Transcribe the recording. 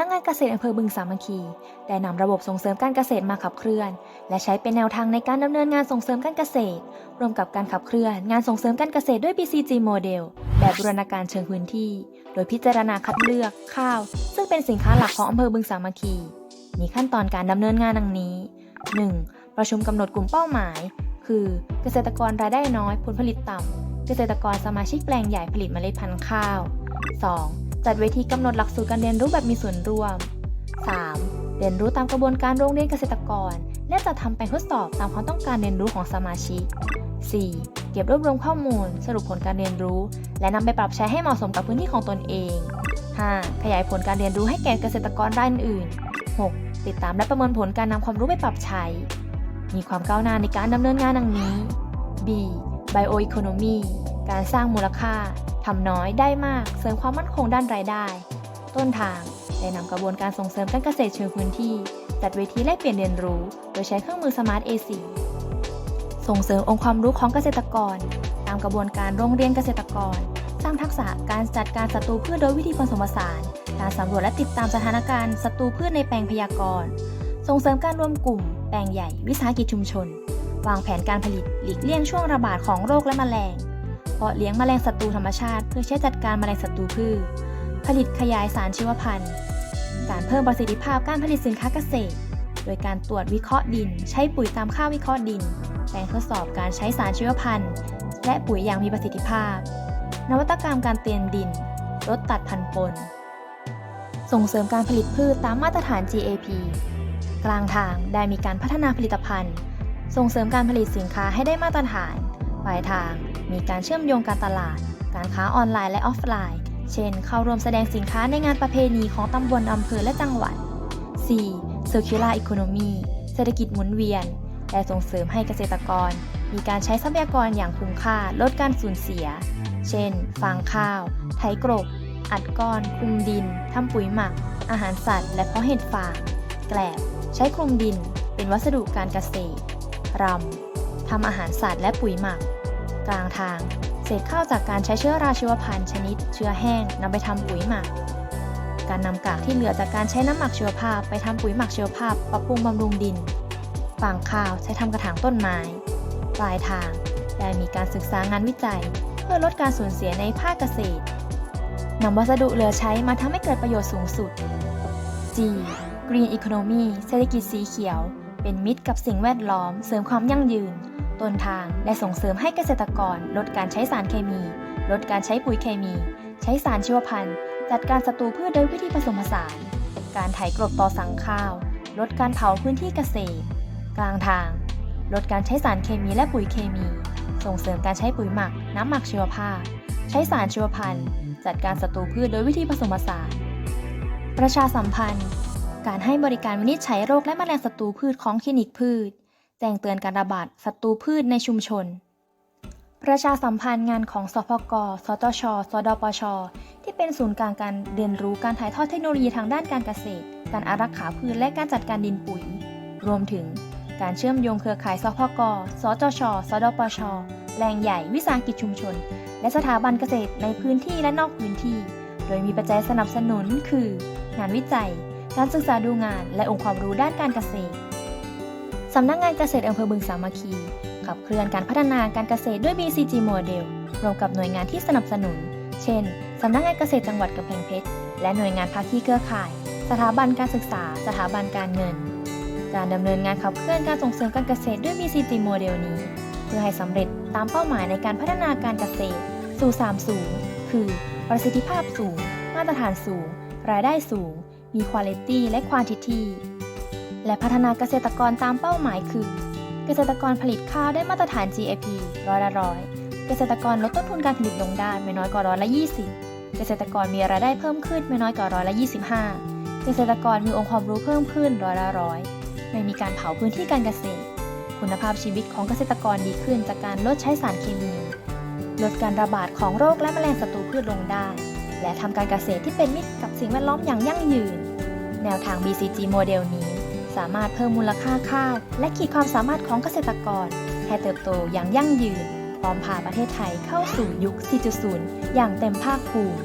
นักงานเกษตรอำเภอบึงสามัคคี ได้นำระบบส่งเสริมการเกษตรมาขับเคลื่อน และใช้เป็นแนวทางในการดำเนินงานส่งเสริมการเกษตร ร่วมกับการขับเคลื่อนงานส่งเสริมการเกษตรด้วย BCG โมเดลแบบบูรณาการเชิงพื้นที่ โดยพิจารณาคัดเลือกข้าว ซึ่งเป็นสินค้าหลักของอำเภอบึงสามัคคี มีขั้นตอนการดำเนินงานดังนี้ 1. ประชุมกำหนดกลุ่มเป้าหมาย คือ เกษตรกรรายได้น้อยผลผลิตต่ำเกษตรกรสมาชิกแปลงใหญ่ผลิตเมล็ดพันธุ์ข้าว 2. จัดเวทีกำหนดหลักสูตรการเรียนรู้แบบมีส่วนร่วม 3. เรียนรู้ตามกระบวนการโรงเรียนเกษตรกร และจัดทำแปลงทดสอบตามความต้องการเรียนรู้ของสมาชิก 4. เก็บรวบรวมข้อมูล สรุปผลการเรียนรู้ และนำไปปรับใช้ให้เหมาะสมกับพื้นที่ของตนเอง 5. ขยายผลการเรียนรู้ให้แก่เกษตรกรรายอื่น 6. ติดตามและประเมินผลการนำความรู้ไปปรับใช้ มีความก้าวหน้าในการดำเนินงานดังนี้ B Bioeconomy การสร้างมูลค่าทำน้อยได้มากเสริมความมั่นคงด้านรายได้ ต้นทางได้นำกระบวนการส่งเสริมการเกษตรเชิงพื้นที่ จัดเวทีแลกเปลี่ยนเรียนรู้ โดยใช้เครื่องมือ Smart AC ส่งเสริมองค์ความรู้ของเกษตรกร ตามกระบวนการโรงเรียนเกษตรกร สร้างทักษะการจัดการศัตรูพืชโดยวิธีผสมผสาน การสำรวจและติดตามสถานการณ์ศัตรูพืชในแปลงพยากรณ์ ส่งเสริมการรวมกลุ่ม แปลงใหญ่ วิสาหกิจชุมชน วางแผนการผลิตหลีกเลี่ยงช่วงระบาดของโรคและแมลง เพาะเลี้ยงแมลงศัตรูธรรมชาติเพื่อใช้จัดการแมลงศัตรูพืช ผลิตขยายสารชีวพันธุ์ การเพิ่มประสิทธิภาพการผลิตสินค้าเกษตร โดยการตรวจวิเคราะห์ดิน ใช้ปุ๋ยตามค่าวิเคราะห์ดิน แปลงทดสอบการใช้สารชีวพันธุ์ และปุ๋ยอย่างมีประสิทธิภาพ นวัตกรรมการเตรียมดิน ลดตัดพันธุ์ปน ส่งเสริมการผลิตพืชตามมาตรฐาน GAP กลางทางได้มีการพัฒนาผลิตภัณฑ์ ส่งเสริมการผลิตสินค้าให้ได้มาตรฐานปลายทาง มีการเชื่อมโยงการตลาด การค้าออนไลน์และออฟไลน์ เช่น เข้าร่วมแสดงสินค้าในงานประเพณีของตำบลอำเภอและจังหวัด 4. Circular Economy เศรษฐกิจหมุนเวียน และส่งเสริมให้เกษตรกร มีการใช้ทรัพยากรอย่างคุ้มค่า ลดการสูญเสีย เช่น ฟางข้าว ไถกรบ อัดก้อน คลุมดิน ทำปุ๋ยหมัก อาหารสัตว์ และเพาะเห็ดฟาง แกลบ ใช้คลุมดิน เป็นวัสดุการเกษตร รำทำอาหารสัตว์และปุ๋ยหมัก กลางทาง เศษข้าวจากการใช้เชื้อราชีวพันธุ์ชนิด เชื้อแห้งนำไปทำปุ๋ยหมัก การนำกากที่เหลือจากการใช้น้ำหมักชีวภาพไปทำปุ๋ยหมักชีวภาพปรับปรุงบำรุงดินฟางข้าวใช้ทำกระถางต้นไม้ ปลายทาง ได้มีการศึกษางานวิจัย เพื่อลดการสูญเสียในภาคเกษตรนำวัสดุเหลือใช้มาทำให้เกิดประโยชน์สูงสุด G Green Economy เศรษฐกิจสีเขียว เป็นมิตรกับสิ่งแวดล้อม เสริมความยั่งยืน ต้นทางได้ส่งเสริมให้เกษตรกร ลดการใช้สารเคมี ลดการใช้ปุ๋ยเคมี ใช้สารชีวพันธุ์ จัดการศัตรูพืชโดยวิธีผสมผสาน การไถกลบต่อสังข้าว ลดการเผาพื้นที่เกษตร กลางทาง ลดการใช้สารเคมีและปุ๋ยเคมี ส่งเสริมการใช้ปุ๋ยหมัก น้ำหมักชีวภาพ ใช้สารชีวพันธุ์ จัดการศัตรูพืชโดยวิธีผสมผสาน ประชาสัมพันธ์ การให้บริการวินิจฉัยโรคและแมลงศัตรูพืชของคลินิกพืช แจ้งเตือนการระบาดศัตรูพืชในชุมชน ประชาสัมพันธ์งานของสพก สตช สดปช ที่เป็นศูนย์กลางการเรียนรู้การถ่ายทอดเทคโนโลยีทางด้านการเกษตร การอารักขาพืชและการจัดการดินปุ๋ย รวมถึงการเชื่อมโยงเครือข่ายสพก สจช สดปชแปลงใหญ่ วิสาหกิจชุมชน และสถาบันเกษตรในพื้นที่และนอกพื้นที่ โดยมีปัจจัยสนับสนุนคือ งานวิจัย การศึกษาดูงานและองค์ความรู้ด้านการเกษตร สำนักงานเกษตรอำเภอบึงสามัคคี ขับเคลื่อนการพัฒนาการเกษตรด้วย BCG โมเดลรวมกับหน่วยงานที่สนับสนุน เช่น สำนักงานเกษตรจังหวัดกำแพงเพชร และหน่วยงานภาคีเครือข่าย สถาบันการศึกษา สถาบันการเงิน การดำเนินงานขับเคลื่อนการส่งเสริมการเกษตรด้วย BCG โมเดลนี้ เพื่อให้สำเร็จตามเป้าหมายในการพัฒนาการเกษตร สู่3สูง คือ ประสิทธิภาพสูง มาตรฐานสูง รายได้สูง มีคุณ i t y และ quantity และพัฒนาเกษตรกรตามเป้าหมายคือ เกษตรกรผลิตข้าวได้มาตรฐาน GAP ร้อยละร้อยเกษตรกรลดต้นทุนการผลิตลงได้ไม่น้อยกว่าร้อยละ 20 เกษตรกรมีรายได้เพิ่มขึ้นไม่น้อยกว่าร้อยละ 25 เกษตรกรมีองค์ความรู้เพิ่มขึ้นร้อยละร้อยไม่มีการเผาพื้นที่การเกษตร คุณภาพชีวิตของเกษตรกรดีขึ้นจากการลดใช้สารเคมี ลดการระบาดของโรคและแมลงศัตรูพืชลงได้ และทำการเกษตรที่เป็นมิตรกับสิ่งแวดล้อมอย่างยั่งยืน แนวทาง BCG โมเดลนี้ สามารถเพิ่มมูลค่าข้าวและขีดความสามารถของเกษตรกร ให้เติบโตอย่างยั่งยืน พร้อมพาประเทศไทยเข้าสู่ยุค 4.0 อย่างเต็มภาคภูมิ